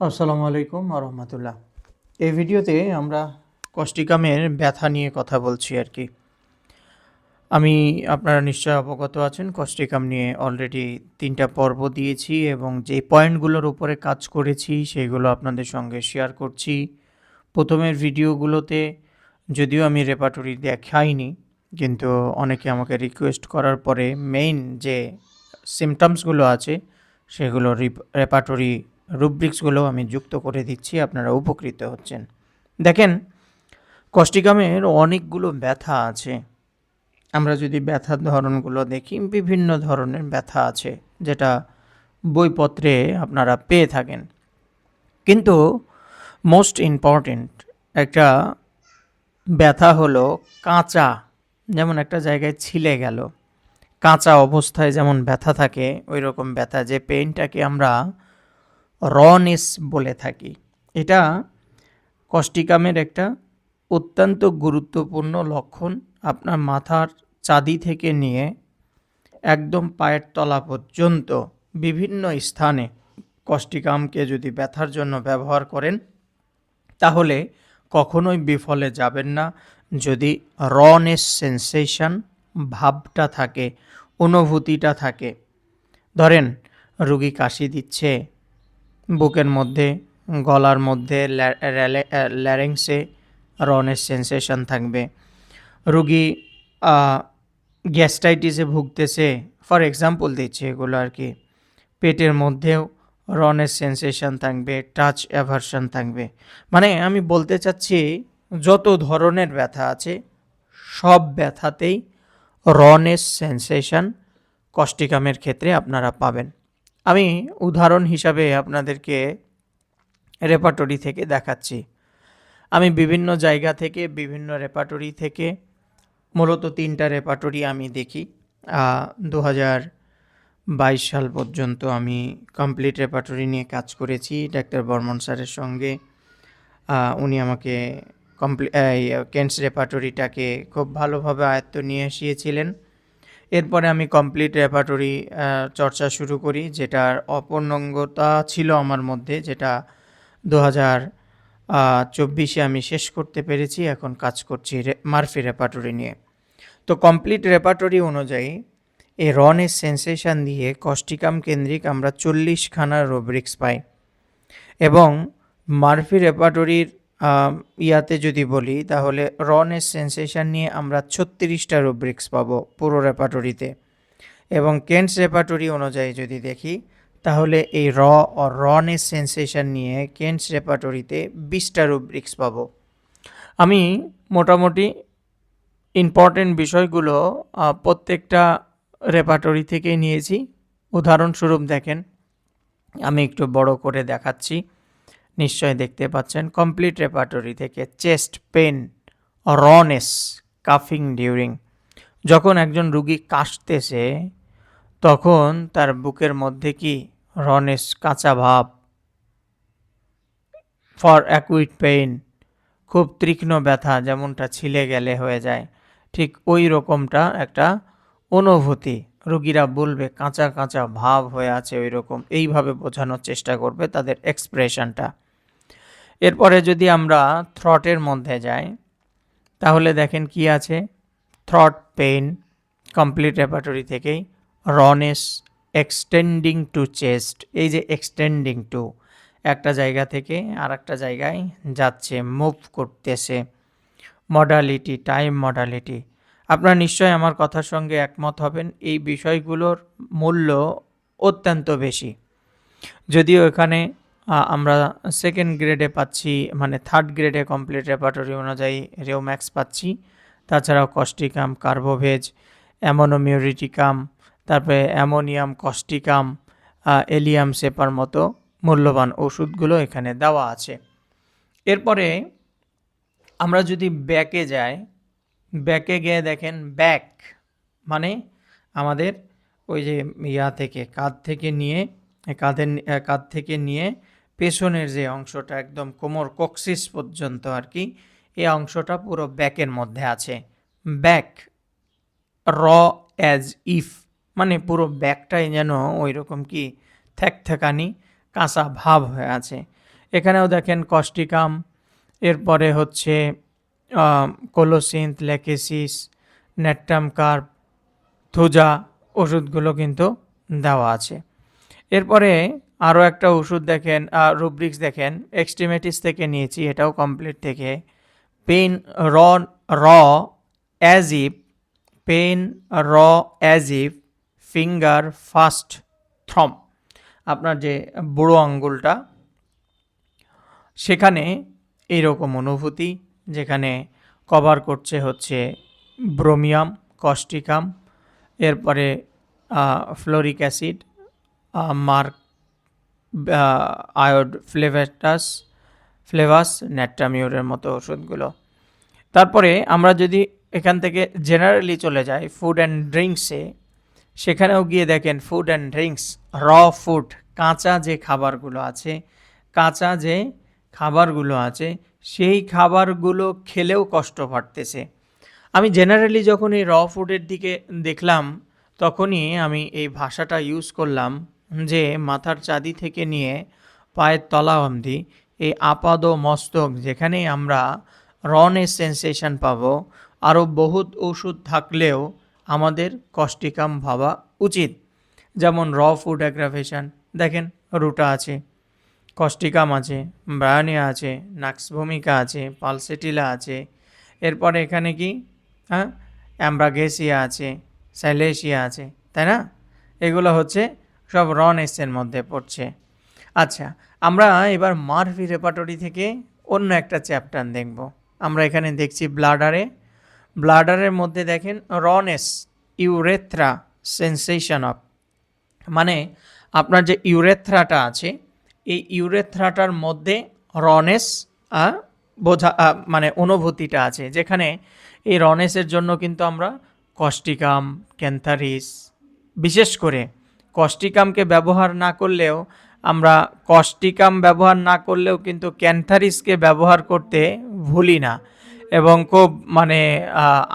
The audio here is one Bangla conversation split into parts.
আসসালামু আলাইকুম রহমতুল্লাহ। এই ভিডিওতে আমরা কষ্টিকামের ব্যথা নিয়ে কথা বলছি আর কি। আমি, আপনারা নিশ্চয় অবগত আছেন, কষ্টিকাম নিয়ে অলরেডি তিনটা পর্ব দিয়েছি এবং যে পয়েন্টগুলোর উপরে কাজ করেছি সেইগুলো আপনাদের সঙ্গে শেয়ার করছি। প্রথমের ভিডিওগুলোতে যদিও আমি রেপাটরি দেখাইনি, কিন্তু অনেকে আমাকে রিকোয়েস্ট করার পরে মেইন যে সিমটমসগুলো আছে, সেগুলো রেপাটরি রুব্রিক্সগুলো আমি যুক্ত করে দিচ্ছি, আপনারা উপকৃত হচ্ছেন। দেখেন কষ্টিকামের অনেকগুলো ব্যথা আছে। আমরা যদি ব্যথার ধরনগুলো দেখি, বিভিন্ন ধরনের ব্যথা আছে, যেটা বইপত্রে আপনারা পেয়ে থাকেন। কিন্তু মোস্ট ইম্পর্টেন্ট একটা ব্যথা হলো কাঁচা, যেমন একটা জায়গায় ছিলে গেল। কাঁচা অবস্থায় যেমন ব্যথা থাকে ওই রকম ব্যথা যে পেইনটাকে আমরা রনেস বলে থাকি। এটা কষ্টিকামের একটা অত্যন্ত গুরুত্বপূর্ণ লক্ষণ আপনার মাথার চাঁদি থেকে নিয়ে একদম পায়ের তলা পর্যন্ত বিভিন্ন স্থানে কষ্টিকামকে যদি ব্যথার জন্য ব্যবহার করেন, তাহলে কখনোই বিফলে যাবেন না। যদি রনেস সেন্সেশন ভাবটা থাকে, অনুভূতিটা থাকে, ধরেন রুগী কাশি দিচ্ছে বুকের মধ্যে, গলার মধ্যে ল্যারেংসে রনের সেন্সেশন থাকবে। রুগী গ্যাস্টাইটিসে ভুগতেছে ফর এক্সাম্পল দিচ্ছে এগুলো আর কি। পেটের মধ্যেও রনের সেন্সেশন থাকবে টাচ অ্যাভারশন থাকবে। মানে আমি বলতে চাচ্ছি, যত ধরনের ব্যথা আছে, সব ব্যথাতেই রনের সেন্সেশন কষ্টিকামের ক্ষেত্রে আপনারা পাবেন। আমি উদাহরণ হিসাবে আপনাদেরকে রেপাটরি থেকে দেখাচ্ছি। আমি বিভিন্ন জায়গা থেকে, বিভিন্ন রেপাটরি থেকে, মূলত তিনটা রেপাটরি আমি দেখি। দু হাজার বাইশ সাল পর্যন্ত আমি কমপ্লিট রেপাটরি নিয়ে কাজ করেছি ডাক্তার বর্মন স্যারের সঙ্গে। উনি আমাকে কমপ্লি কেন্টস রেপাটরিটাকে খুব ভালোভাবে আয়ত্ত নিয়ে এসিয়েছিলেন এরপরে আমি কমপ্লিট রেপাটরি চর্চা শুরু করি, যেটার অপূর্ণাঙ্গতা ছিল আমার মধ্যে, যেটা দু হাজার চব্বিশে আমি শেষ করতে পেরেছি, এখন কাজ করছি মার্ফি রেপাটরি নিয়ে। তো কমপ্লিট রেপাটরি অনুযায়ী এই রনের সেন্সেশন দিয়ে কষ্টিকাম কেন্দ্রিক আমরা চল্লিশখানা রোব্রিক্স পাই। এবং মার্ফি রেপাটরির ইয়াতে যদি বলি, তাহলে রনের সেন্সেশন নিয়ে আমরা ছত্রিশটা রুব্রিক্স পাবো পুরো রেপাটরিতে এবং কেন্টস রেপাটরি অনুযায়ী যদি দেখি, তাহলে এই র ও রনের সেন্সেশন নিয়ে কেন্টস রেপাটরিতে বিশটা রুব্রিক্স পাবো। আমি মোটামুটি ইম্পর্টেন্ট বিষয়গুলো প্রত্যেকটা রেপাটরি থেকে নিয়েছি। উদাহরণস্বরূপ দেখেন, আমি একটু বড় করে দেখাচ্ছি। নিশ্চয় দেখতে পাচ্ছেন। কমপ্লিট রেপার্টরি থেকে চেস্ট পেন রনেস কাফিং ডিউরিং যখন একজন রুগী কাশতেছে, তখন তার বুকের মধ্যে কি রনেস কাঁচা ভাব ফর অ্যাকুইট পেইন খুব তীক্ষ্ণ ব্যথা যেমনটা ছিলে গেলে হয়ে যায়। ঠিক ওই রকমটা একটা অনুভূতি। রুগীরা বলবে, কাঁচা কাঁচা ভাব হয়ে আছে ওই রকম এইভাবে বোঝানোর চেষ্টা করবে তাদের এক্সপ্রেশনটা এরপরে যদি আমরা থ্রটের মধ্যে যাই, তাহলে দেখেন কি আছে? থ্রট পেইন কমপ্লিট রেপার্টরি থেকেই রনেস এক্সটেন্ডিং টু চেস্ট এই যে এক্সটেন্ডিং টু একটা জায়গা থেকে আর একটা জায়গায় যাচ্ছে মুভ করতেছে। মডালিটি টাইম মডালিটি আপনারা নিশ্চয়ই আমার কথার সঙ্গে একমত হবেন, এই বিষয়গুলোর মূল্য অত্যন্ত বেশি। যদিও এখানে আমরা সেকেন্ড গ্রেডে পাচ্ছি মানে থার্ড গ্রেডে কমপ্লিট রেপার্টরি অনুযায়ী রেওম্যাক্স পাচ্ছি। তাছাড়াও কস্টিকাম কার্বোভেজ অ্যামোনোমিউরিটিকাম তারপরে অ্যামোনিয়াম কস্টিকাম এলিয়াম সেপার মতো মূল্যবান ওষুধগুলো এখানে দেওয়া আছে। এরপরে আমরা যদি ব্যাকে যাই ব্যাকে গিয়ে দেখেন ব্যাক মানে আমাদের ওই যে ইয়া থেকে, কাঁধ থেকে নিয়ে, কাঁধের কাঁধ থেকে নিয়ে পেছনের যে অংশটা একদম কোমর কক্সিস পর্যন্ত আর কি এই অংশটা পুরো ব্যাকের মধ্যে আছে। ব্যাক, র অ্যাজ ইফ মানে পুরো ব্যাকটাই যেন ওই রকম কি থ্যাক থ্যাকানি কাঁচা ভাব হয়ে আছে। এখানেও দেখেন কস্টিকাম এরপরে হচ্ছে colocynth lachesis natrum carb thuja ওষুধগুলো কিন্তু দেওয়া আছে। এরপরে আরও একটা ওষুধ দেখেন রুব্রিক্স দেখেন এক্সট্রিমেটিস থেকে নিয়েছি, এটাও কমপ্লিট থেকে। Pain raw raw as if pain raw as if finger fast thrum আপনার যে বুড়ো আঙ্গুলটা, সেখানে এইরকম অনুভূতি, যেখানে কভার করছে হচ্ছে ব্রোমিয়াম কস্টিকাম এরপরে fluoric acid merc iod flavatus, flavus ন্যাট্রামিউরের মতো ওষুধগুলো। তারপরে আমরা যদি এখান থেকে জেনারেলি চলে যাই ফুড অ্যান্ড ড্রিঙ্কসে সেখানেও গিয়ে দেখেন food and drinks raw food কাঁচা যে খাবারগুলো আছে, কাঁচা যে খাবারগুলো আছে, সেই খাবারগুলো খেলেও কষ্ট পারতেছে আমি জেনারেলি যখন এই র ফুডের দিকে দেখলাম, তখনই আমি এই ভাষাটা ইউজ করলাম যে মাথার চাঁদি থেকে নিয়ে পায়ের তলা অবধি এই আপাদ মস্তক যেখানেই আমরা রনের সেন্সেশন পাবো আরও বহুত ওষুধ থাকলেও আমাদের কষ্টিকাম ভাবা উচিত। যেমন র ফুড অ্যাগ্রাভেশন দেখেন রুটা আছে, কষ্টিকাম আছে ব্রায়ানিয়া আছে নাক্স ভূমিকা আছে, পালসেটিলা আছে, এরপরে এখানে কি? হ্যাঁ? অ্যাম্ব্রাগেসিয়া আছে স্যালেশিয়া আছে, তাই না? এগুলো হচ্ছে সব রন এসের মধ্যে পড়ছে। আচ্ছা আমরা এবার মারভি রেপাটরি থেকে অন্য একটা চ্যাপ্টার দেখব। আমরা এখানে দেখছি ব্লাডারে। ব্লাডারের মধ্যে দেখেন রনেস ইউরেথ্রা সেন্সেশন অফ। মানে আপনার যে ইউরেথ্রাটা আছে, এই ইউরেথ্রাটার মধ্যে রনেস বোঝা মানে অনুভূতিটা আছে, যেখানে এই রনেসের জন্য কিন্তু আমরা কস্টিকাম ক্যান্থারিস, বিশেষ করে কস্টিকামকে ব্যবহার না করলেও, আমরা কস্টিকাম ব্যবহার না করলেও কিন্তু ক্যান্থারিসকে ব্যবহার করতে ভুলি না এবং খুব মানে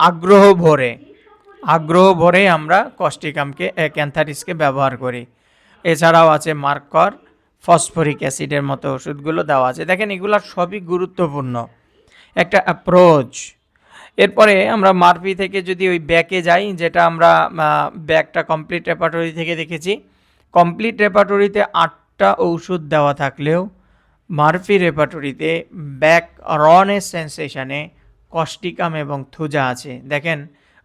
আগ্রহ ভরে আগ্রহ ভরে আমরা কস্টিকামকে ক্যান্থারিসকে ব্যবহার করি। এছাড়াও আছে মার্কর, ফসফরিক অ্যাসিডের মতো ওষুধগুলো দেওয়া আছে। দেখেন এগুলো সবই গুরুত্বপূর্ণ। একটা অ্যাপ্রোচ এরপরে আমরা মারপি থেকে যদি ওই ব্যাকে যাই, যেটা আমরা ব্যাকটা কমপ্লিট রেপাটরি থেকে দেখেছি কমপ্লিট রেপাটরিতে আটটা ঔষধ দেওয়া থাকলেও মারফি রেপাটরিতে ব্যাক রনের সেন্সেশনে কস্টিকাম এবং থুজা আছে। দেখেন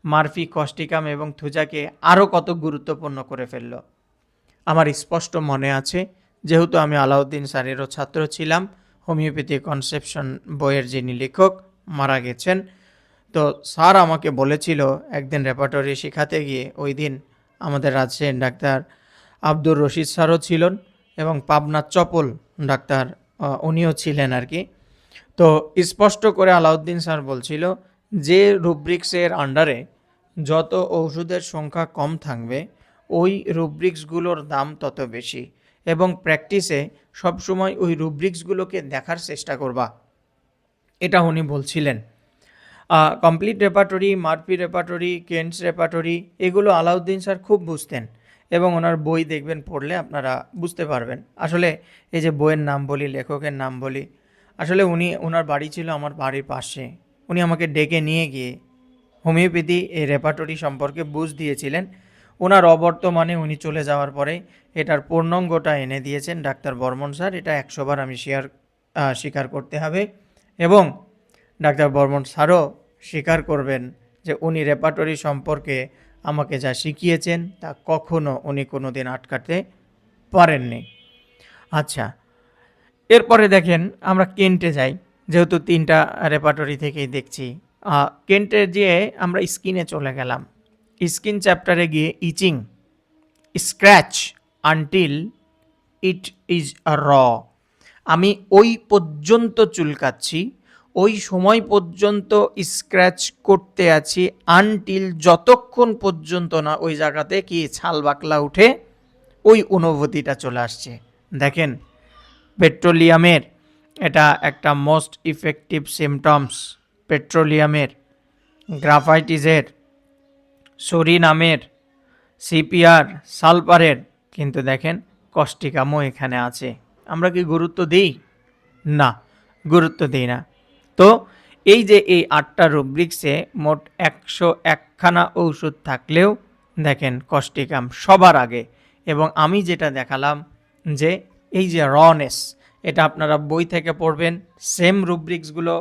মারফি কস্টিকাম এবং থুজাকে আরও কত গুরুত্বপূর্ণ করে ফেলল। আমার স্পষ্ট মনে আছে, যেহেতু আমি আলাউদ্দিন স্যারেরও ছাত্র ছিলাম, হোমিওপ্যাথি কনসেপশন বইয়ের যিনি লেখক, মারা গেছেন। তো স্যার আমাকে বলেছিল একদিন রেপার্টরি শেখাতে গিয়ে ওই দিন আমাদের রাজশাহীর ডাক্তার আব্দুর রশিদ স্যারও ছিলেন এবং পাবনার চপল ডাক্তার উনিও ছিলেন আর কি। তো স্পষ্ট করে আলাউদ্দিন স্যার বলছিল যে রুব্রিক্সের আন্ডারে যত ওষুধের সংখ্যা কম থাকবে, ওই রুব্রিক্সগুলোর দাম তত বেশি এবং প্র্যাকটিসে সবসময় ওই রুব্রিক্সগুলোকে দেখার চেষ্টা করবা। এটা উনি বলছিলেন। Complete repertory Murphy repertory Kent's repertory এগুলো আলাউদ্দিন স্যার খুব বুঝতেন এবং ওনার বই দেখবেন, পড়লে আপনারা বুঝতে পারবেন। আসলে এই যে বইয়ের নাম বলি, লেখকের নাম বলি, আসলে উনি ওনার বাড়ি ছিল আমার বাড়ির পাশে। উনি আমাকে ডেকে নিয়ে গিয়ে হোমিওপ্যাথি এই রেপার্টরি সম্পর্কে বুঝ দিয়েছিলেন। ওনার অবর্তমানে উনি চলে যাওয়ার পরে এটার পূর্ণাঙ্গটা এনে দিয়েছেন ডাক্তার বর্মন স্যার। এটা একশোবার আমি শেয়ার স্বীকার করতে হবে। এবং ডাক্তার বর্মন স্যারও স্বীকার করবেন যে উনি রেপার্টরি সম্পর্কে আমাকে যা শিখিয়েছেন তা কখনো উনি কোনো দিন আটকাতে পারেননি। আচ্ছা এরপরে দেখেন আমরা কেন্টে যাই, যেহেতু তিনটা রেপার্টরি থেকেই দেখছি। কেন্টে যেয়ে আমরা স্কিনে চলে গেলাম। স্কিন চ্যাপ্টারে গিয়ে itching, scratch until it is raw. আমি ওই পর্যন্ত চুলকাচ্ছি। ওই সময় পর্যন্ত স্ক্র্যাচ করতে আছি আনটিল যতক্ষণ পর্যন্ত না ওই জায়গাতে কি ছাল বাকলা উঠে ওই অনুভূতিটা চলে আসছে। দেখেন, পেট্রোলিয়ামের এটা একটা মোস্ট ইফেক্টিভ সিমটমস পেট্রোলিয়ামের, গ্রাফাইটিসের, সরিনামের সিপিআর সালপারের কিন্তু দেখেন কষ্টিকামও এখানে আছে। আমরা কি গুরুত্ব দিই? না, গুরুত্ব দিই না। তো এই যে এই আটটা রুব্রিক্সে মোট একশো একখানা ঔষধ থাকলেও দেখেন কষ্টিকাম সবার আগে। এবং আমি যেটা দেখালাম যে এই যে রনেস এটা আপনারা বই থেকে পড়বেন সেম রুব্রিক্সগুলো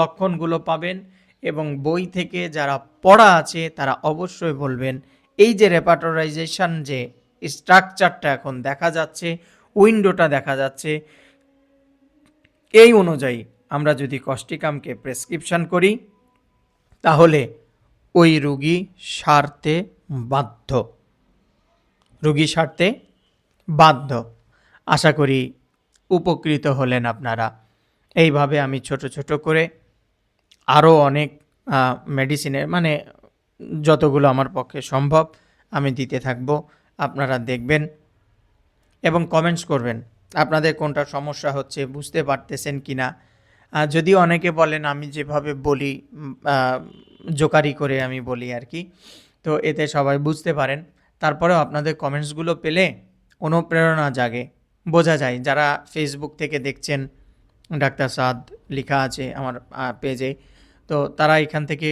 লক্ষণগুলো পাবেন এবং বই থেকে যারা পড়া আছে তারা অবশ্যই বলবেন, এই যে রেপাটোরাইজেশন যে স্ট্রাকচারটা এখন দেখা যাচ্ছে উইন্ডোটা দেখা যাচ্ছে, এই অনুযায়ী আমরা যদি কষ্টিকামকে প্রেসক্রিপশন করি, তাহলে ওই রুগী সারতে বাধ্য। রুগী সারতে বাধ্য। আশা করি উপকৃত হলেন আপনারা। এইভাবে আমি ছোট ছোট করে আরও অনেক মেডিসিনের মানে যতগুলো আমার পক্ষে সম্ভব আমি দিতে থাকব। আপনারা দেখবেন এবং কমেন্টস করবেন, আপনাদের কোনটা সমস্যা হচ্ছে, বুঝতে পারতেছেন কি না যদিও অনেকে বলেন আমি যেভাবে বলি জোকারি করে আমি বলি আর কি। তো এতে সবাই বুঝতে পারেন। তারপরেও আপনাদের কমেন্টসগুলো পেলে অনুপ্রেরণা জাগে। বোঝা যায় যারা ফেসবুক থেকে দেখছেন, ডাক্তার সাদ লেখা আছে আমার পেজে, তো তারা এখান থেকে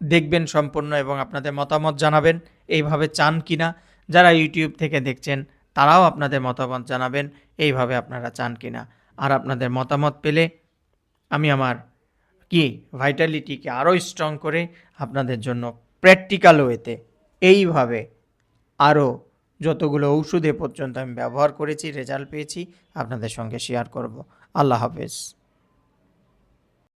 দেখবেন সম্পূর্ণ এবং আপনাদের মতামত জানাবেন, এইভাবে চান কি না যারা ইউটিউব থেকে দেখছেন, তারাও আপনাদের মতামত জানাবেন, এইভাবে আপনারা চান কি না আর আপনাদের মতামত পেলে আমি আমার কি ভাইটালিটিকে আরও স্ট্রং করে আপনাদের জন্য প্র্যাকটিক্যাল ওয়েতে এইভাবে আরও যতগুলো ঔষধে পর্যন্ত আমি ব্যবহার করেছি রেজাল্ট পেয়েছি, আপনাদের সঙ্গে শেয়ার করব। আল্লাহ হাফেজ।